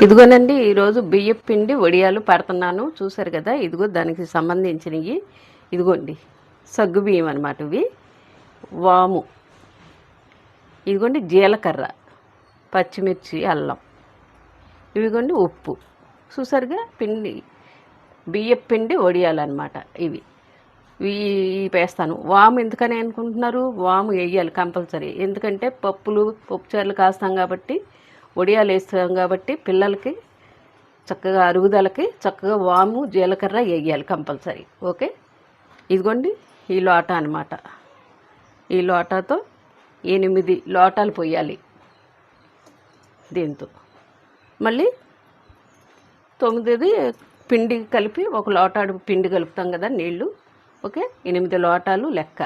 ఇదిగోనండి ఈరోజు బియ్యం పిండి వడియాలు పడుతున్నాను. చూసారు కదా ఇదిగో దానికి సంబంధించినవి. ఇదిగోండి సగ్గు బియ్యం అనమాట ఇవి. వాము. ఇదిగోండి జీలకర్ర పచ్చిమిర్చి అల్లం. ఇవిగోండి ఉప్పు. చూసారుగా పిండి బియ్యం పిండి వడియాలన్నమాట ఇవి. ఇవి వేస్తాను వాము ఎందుకని అనుకుంటున్నారు? వాము వేయాలి కంపల్సరీ. ఎందుకంటే పప్పులు పప్పుచారులు కాస్తాం కాబట్టి వడియాలు వేస్తాం కాబట్టి పిల్లలకి చక్కగా అరుగుదలకి చక్కగా వాము జీలకర్ర వేయాలి కంపల్సరీ. ఓకే? ఇదిగోండి ఈ లోట అనమాట ఈ లోటాతో ఎనిమిది లోటాలు పోయాలి దీంతో. మళ్ళీ తొమ్మిదిది పిండి కలిపి ఒక లోటాడు పిండి కలుపుతాం కదా నీళ్ళు ఓకే? ఎనిమిది లోటాలు లెక్క.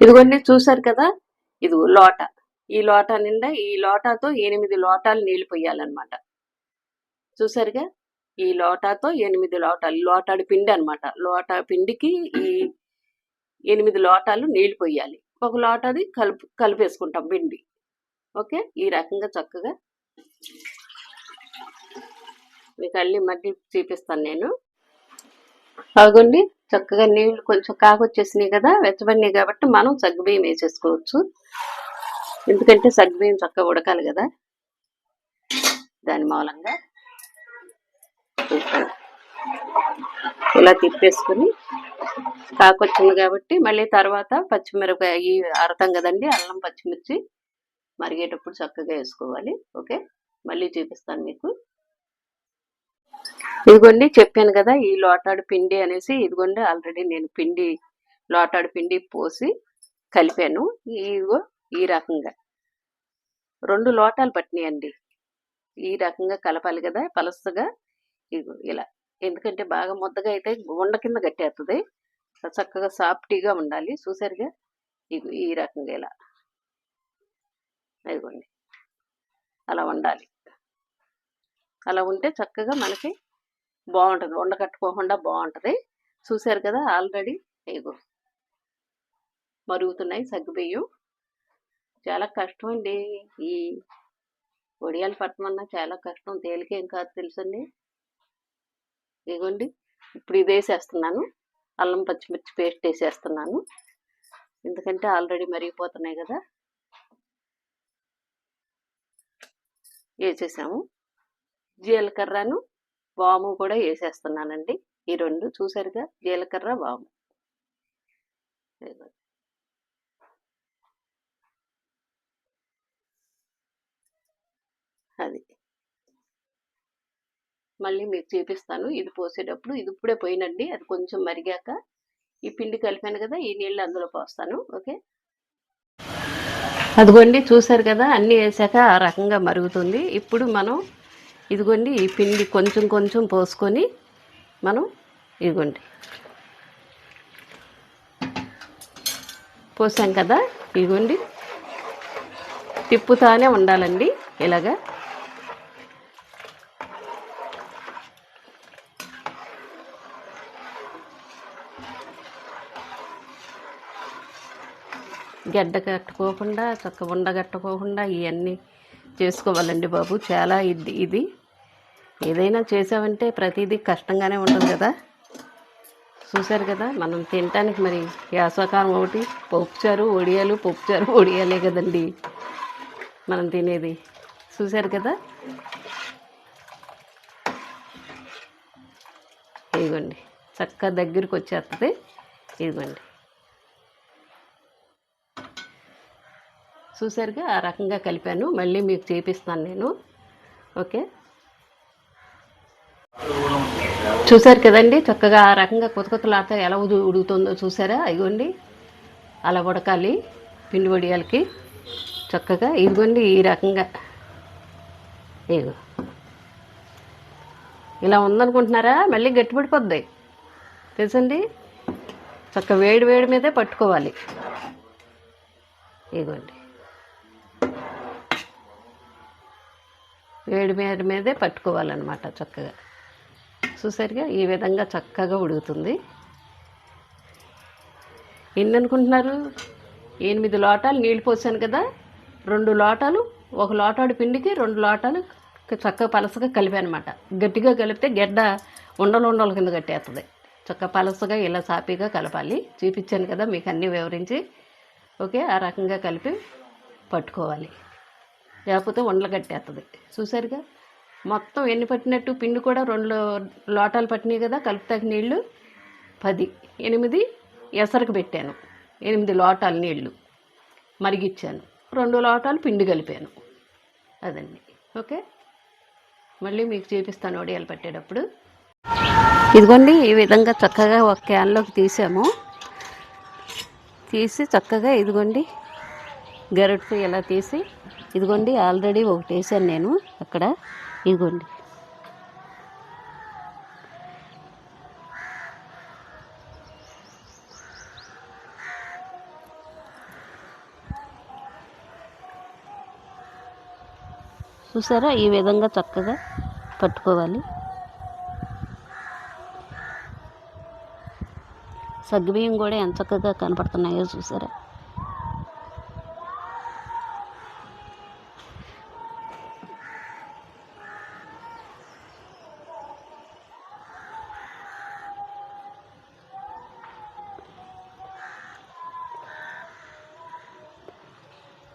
ఇదిగోండి చూసారు కదా? ఇది లోట. ఈ లోటా నిండా ఈ లోటాతో ఎనిమిది లోటాలు నీళ్ళు పోయాలన్నమాట. చూసారుగా? ఈ లోటాతో ఎనిమిది లోటాలు లోటాడు పిండి అన్నమాట. లోట పిండికి ఈ ఎనిమిది లోటాలు నీళ్ళు పోయాలి. ఒక లోటాది కలుపు కలిపేసుకుంటాం పిండి. ఓకే? ఈ రకంగా చక్కగా మీకు అల్లి మళ్ళీ చూపిస్తాను నేను. అదిగోండి చక్కగా నీళ్ళు కొంచెం కాకొచ్చేసినాయి కదా వెచ్చబడినాయి కాబట్టి మనం సగ్గుబియ్యం వేసేసుకోవచ్చు. ఎందుకంటే సగ్బియ్యం చక్కగా ఉడకాలి కదా? దాని మూలంగా ఇలా తిప్పేసుకుని కాకొచ్చింది కాబట్టి మళ్ళీ తర్వాత పచ్చిమిరపకాయ ఈ అరతాం కదండి అల్లం పచ్చిమిర్చి మరిగేటప్పుడు చక్కగా వేసుకోవాలి. ఓకే? మళ్ళీ చూపిస్తాను మీకు. ఇదిగోండి చెప్పాను కదా ఈ లోటాడు పిండి అనేసి ఇదిగోండి ఆల్రెడీ నేను పిండి లోటాడు పిండి పోసి కలిపాను. ఇదిగో ఈ రకంగా. రెండు లోటాలు పట్టినాయండి. ఈ రకంగా కలపాలి కదా పలసగా. ఇలా. ఎందుకంటే బాగా ముద్దగా అయితే ఉండ కింద కట్టేస్తుంది చక్కగా సాఫ్టీగా ఉండాలి. చూసారుగా? ఇగు ఈ రకంగా ఇలా. ఇదిగోండి. అలా ఉండాలి. అలా ఉంటే చక్కగా మనకి బాగుంటుంది. ఉండ కట్టుకోకుండా బాగుంటుంది. చూసారు కదా ఆల్రెడీ? ఇగో. మరుగుతున్నాయి సగ్గుబియ్యం. చాలా కష్టం అండి ఈ ఒడియాలు పట్టమన్నా చాలా కష్టం. తేలికేం కాదు తెలుసండి. ఇగోండి ఇప్పుడు ఇది వేసేస్తున్నాను. అల్లం పచ్చిమిర్చి పేస్ట్ వేసేస్తున్నాను. ఎందుకంటే ఆల్రెడీ మరిగిపోతున్నాయి కదా. వేసేసాము. జీలకర్రను వాము కూడా వేసేస్తున్నానండి. ఈ రెండు చూసారుగా? జీలకర్ర వాము ఇదిగో. అది మళ్ళీ మీకు చూపిస్తాను. ఇది పోసేటప్పుడు ఇది ఇప్పుడే పోయినండి. అది కొంచెం మరిగాక ఈ పిండి కలిపాను కదా ఈ నీళ్ళు అందులో పోస్తాను. ఓకే? అదిగోండి చూసారు కదా అన్నీ వేసాక ఆ రకంగా మరుగుతుంది. ఇప్పుడు మనం ఇదిగోండి ఈ పిండి కొంచెం కొంచెం పోసుకొని మనం ఇదిగోండి. పోసాం కదా ఇదిగోండి. తిప్పుతానే ఉండాలండి ఇలాగా. గడ్డ కట్టుకోకుండా చక్క ఉండగట్టుకోకుండా ఇవన్నీ చేసుకోవాలండి బాబు. చాలా ఇది ఇది. ఏదైనా చేసామంటే ప్రతిదీ కష్టంగానే ఉంటుంది కదా. చూశారు కదా మనం తినటానికి మరి యాసకాలం ఒకటి పప్పుచారు ఒడియాలు పప్పుచారు ఒడియాలే కదండి మనం తినేది. చూశారు కదా? ఇదిగోండి చక్కగా దగ్గరికి వచ్చేస్తుంది ఇదిగోండి. చూసారుగా ఆ రకంగా కలిపాను. మళ్ళీ మీకు చేపిస్తాను నేను. ఓకే? చూసారు కదండి? చక్కగా ఆ రకంగా కొత్త కొత్తలాడితే ఎలా ఉదు ఉడుకుతుందో చూసారా ఇదిగోండి అలా ఉడకాలి పిండి వడియాలకి. చక్కగా ఇదిగోండి ఈ రకంగా. ఇదిగో. ఇలా ఉందనుకుంటున్నారా? మళ్ళీ గట్టిపడిపోద్ది. తెలుసండి? చక్క వేడి వేడి మీదే పట్టుకోవాలి. ఇదిగోండి. వేడి మీద మీదే పట్టుకోవాలన్నమాట చక్కగా. చూసారుగా? ఈ విధంగా చక్కగా ఉడుకుతుంది. ఎన్ని అనుకుంటున్నారు ఎనిమిది లోటాలు నీళ్ళు పోసాను కదా? రెండు లోటాలు ఒక లోటాడు పిండికి రెండు లోటాలు చక్కగా పలసగా కలిపానమాట. గట్టిగా కలిపితే గడ్డ ఉండలు ఉండలు కింద కట్టేస్తుంది చక్కగా పలసగా ఇలా సాపీగా కలపాలి. చూపించాను కదా మీకు అన్నీ వివరించి. ఓకే? ఆ రకంగా కలిపి పట్టుకోవాలి. లేకపోతే ఉండలు కట్టేస్తుంది చూసారుగా? మొత్తం ఎన్ని పట్టినట్టు? పిండి కూడా రెండు లోటాలు పట్టినాయి కదా కలుపుతాకి నీళ్ళు పది ఎనిమిది ఎసరకు పెట్టాను. ఎనిమిది లోటాలు నీళ్ళు మరిగిచ్చాను. రెండు లోటాలు పిండి కలిపాను. అదండి. ఓకే? మళ్ళీ మీకు చూపిస్తాను వడియాలు పట్టేటప్పుడు. ఇదిగోండి ఈ విధంగా చక్కగా ఒక క్యాన్లోకి తీసాము. తీసి చక్కగా ఇదిగోండి గరటితో ఇలా తీసి ఇదిగోండి ఆల్రెడీ ఒకటి వేసాను నేను. అక్కడ ఇదిగోండి. చూసారా? ఈ విధంగా చక్కగా పట్టుకోవాలి. సగ్గుబియ్యం కూడా ఎంత చక్కగా కనపడుతున్నాయో చూసారా?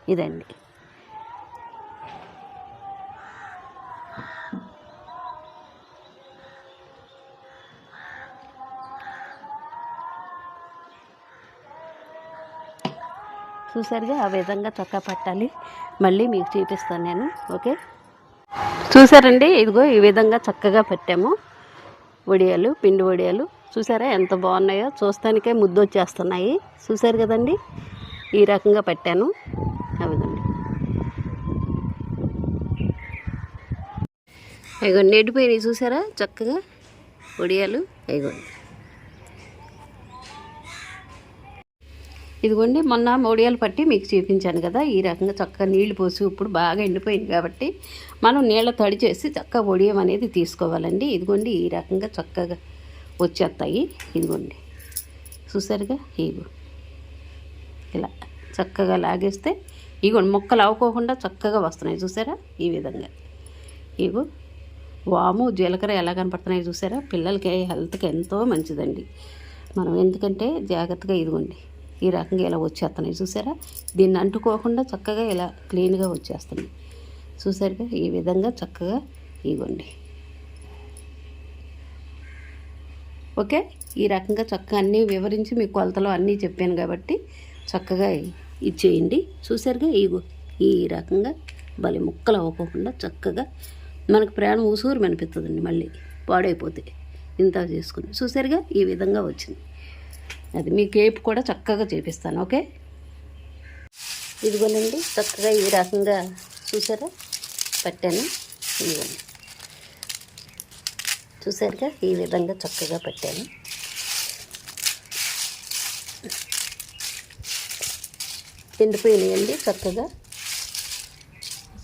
ఇదండి. చూసారుగా ఆ విధంగా చొక్కా పట్టాలి. మళ్ళీ మీకు చూపిస్తాను నేను ఓకే? చూసారండి? ఇదిగో ఈ విధంగా చక్కగా పెట్టాము. వడియాలు పిండి వడియాలు. చూసారా ఎంత బాగున్నాయో? చూస్తానికే ముద్దు వచ్చేస్తున్నాయి చూసారు కదండి? ఈ రకంగా పెట్టాను. ఇగో నెడిపోయినాయి చూసారా? చక్కగా వడియాలు ఇగోండి ఇదిగోండి మొన్న మోడియాలు పట్టి మీకు చూపించాను కదా ఈ రకంగా చక్కగా నీళ్ళు పోసి ఇప్పుడు బాగా ఎండిపోయింది కాబట్టి మనం నీళ్ళ తడి చేసి చక్కగా వడియం అనేది తీసుకోవాలండి. ఇదిగోండి ఈ రకంగా చక్కగా వచ్చేస్తాయి. ఇదిగోండి. చూసారుగా? ఇగో ఇలా చక్కగా లాగేస్తే ఇగోండి మొక్కలు అవ్వకోకుండా చక్కగా వస్తున్నాయి. చూసారా? ఈ విధంగా. ఇగో వాము జీలకర్ర ఎలా కనపడుతున్నాయి చూసారా? పిల్లలకి హెల్త్కి ఎంతో మంచిదండి. మనం ఎందుకంటే జాగ్రత్తగా ఇదిగోండి ఈ రకంగా ఇలా వచ్చేస్తున్నాయి చూసారా? దీన్ని అంటుకోకుండా చక్కగా ఇలా క్లీన్గా వచ్చేస్తున్నాయి. చూసారుగా? ఈ విధంగా చక్కగా ఇవ్వండి ఓకే? ఈ రకంగా చక్కగా అన్నీ వివరించి మీ కొలతలో అన్నీ చెప్పాను కాబట్టి చక్కగా ఇచ్చేయండి. చూసారుగా? ఇగో ఈ రకంగా భలే ముక్కలు అవ్వకుండా చక్కగా మనకు ప్రాణం ఊసూరు అనిపిస్తుందండి మళ్ళీ. పాడైపోతే ఇంత చేసుకుని. చూసారుగా ఈ విధంగా వచ్చింది. అది మీ కేప్ కూడా చక్కగా చేపిస్తాను ఓకే? ఇదిగోనండి చక్కగా ఈ రకంగా చూసారా? పెట్టాను. ఇదిగోండి. చూసారుగా? ఈ విధంగా చక్కగా పెట్టాను. ఎండిపోయినాయండి చక్కగా.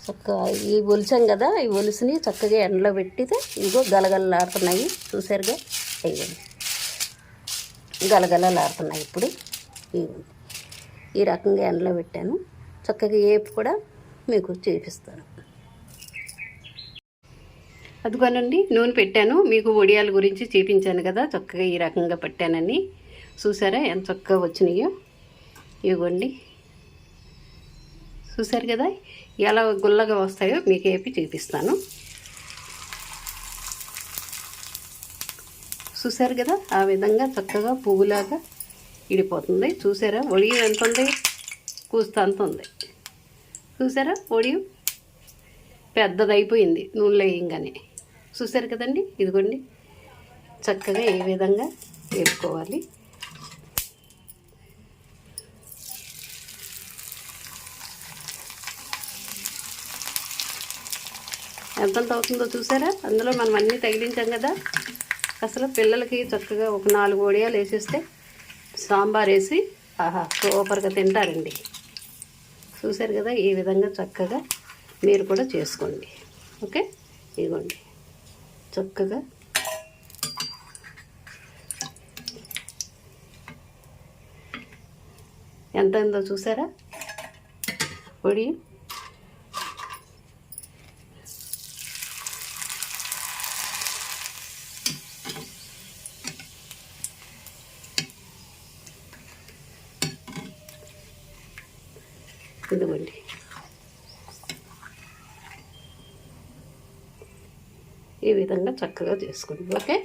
చక్కగా ఈ ఒలిచాం కదా ఈ ఒలిసిని చక్కగా ఎండలో పెట్టితే ఇదిగో గలగలలాడుతున్నాయి. చూసారుగా ఇవ్వండి గలగలలాడుతున్నాయి ఇప్పుడు. ఇవ్వండి ఈ రకంగా ఎండలో పెట్టాను. చక్కగా ఏపు కూడా మీకు చూపిస్తాను. అదిగోనండి నూనె పెట్టాను. మీకు వడియాల గురించి చూపించాను కదా చక్కగా ఈ రకంగా పెట్టానని. చూసారా ఎంత చక్కగా వచ్చినాయో. ఇవ్వండి చూసారు కదా? ఎలా గుల్లగా వస్తాయో మీకు ఏపి చూపిస్తాను. చూసారు కదా? ఆ విధంగా చక్కగా పువ్వులాగా ఇడిపోతుంది. చూసారా ఒడియం ఎంత ఉంది? కూస్త అంత ఉంది. చూసారా ఒడియం పెద్దదైపోయింది. నూనెలో వేయంగానే చూసారు కదండి? ఇదిగోండి. చక్కగా ఏ విధంగా వేపుకోవాలి. ఎంతంత అవుతుందో చూసారా? అందులో మనం అన్నీ తగిలించాం కదా. అసలు పిల్లలకి చక్కగా ఒక నాలుగు వడియాలు వేసేస్తే సాంబార్ వేసి ఆహా సూపర్గా తింటారండి. చూశారు కదా ఈ విధంగా చక్కగా మీరు కూడా చేసుకోండి. ఓకే? ఇదిగోండి. చక్కగా ఎంత ఉందో చూసారా? పొడి ఇదిగోండి ఈ విధంగా చక్కగా చేసుకోండి ఓకే?